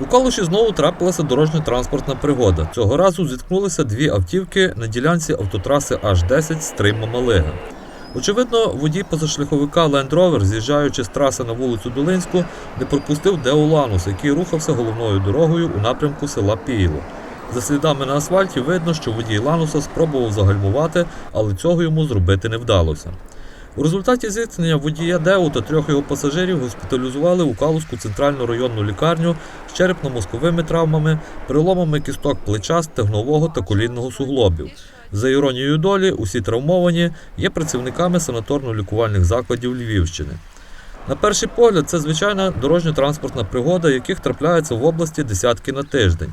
У Калуші знову трапилася дорожньо-транспортна пригода. Цього разу зіткнулися дві автівки на ділянці автотраси H10 Стрим-Мамалига. Очевидно, водій позашляховика Land Rover, з'їжджаючи з траси на вулицю Долинську, не пропустив Деоланус, який рухався головною дорогою у напрямку села Пійло. За слідами на асфальті видно, що водій Лануса спробував загальмувати, але цього йому зробити не вдалося. У результаті зіткнення водія Деу та трьох його пасажирів госпіталізували у Калузьку центральну районну лікарню з черепно-мозковими травмами, переломами кісток плеча, стегнового та колінного суглобів. За іронією долі, усі травмовані є працівниками санаторно-лікувальних закладів Львівщини. На перший погляд, це звичайна дорожньо-транспортна пригода, яких трапляється в області десятки на тиждень.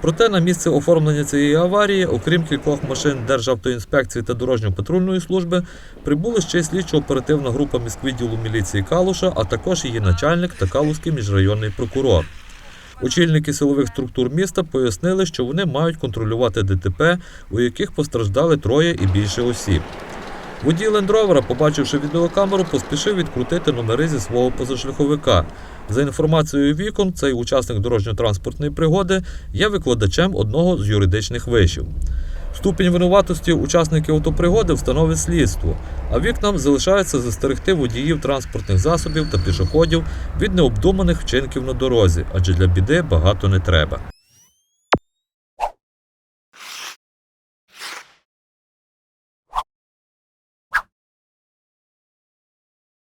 Проте на місце оформлення цієї аварії, окрім кількох машин Державтоінспекції та дорожньо-патрульної служби, прибули ще й слідчо-оперативна група міськвідділу міліції Калуша, а також її начальник та Калузький міжрайонний прокурор. Очільники силових структур міста пояснили, що вони мають контролювати ДТП, у яких постраждали троє і більше осіб. Водій лендровера, побачивши відеокамеру, поспішив відкрутити номери зі свого позашляховика. За інформацією вікон, цей учасник дорожньо-транспортної пригоди є викладачем одного з юридичних вишів. Ступінь винуватості учасників автопригоди встановить слідство, а вікнам залишається застерегти водіїв транспортних засобів та пішоходів від необдуманих вчинків на дорозі, адже для біди багато не треба.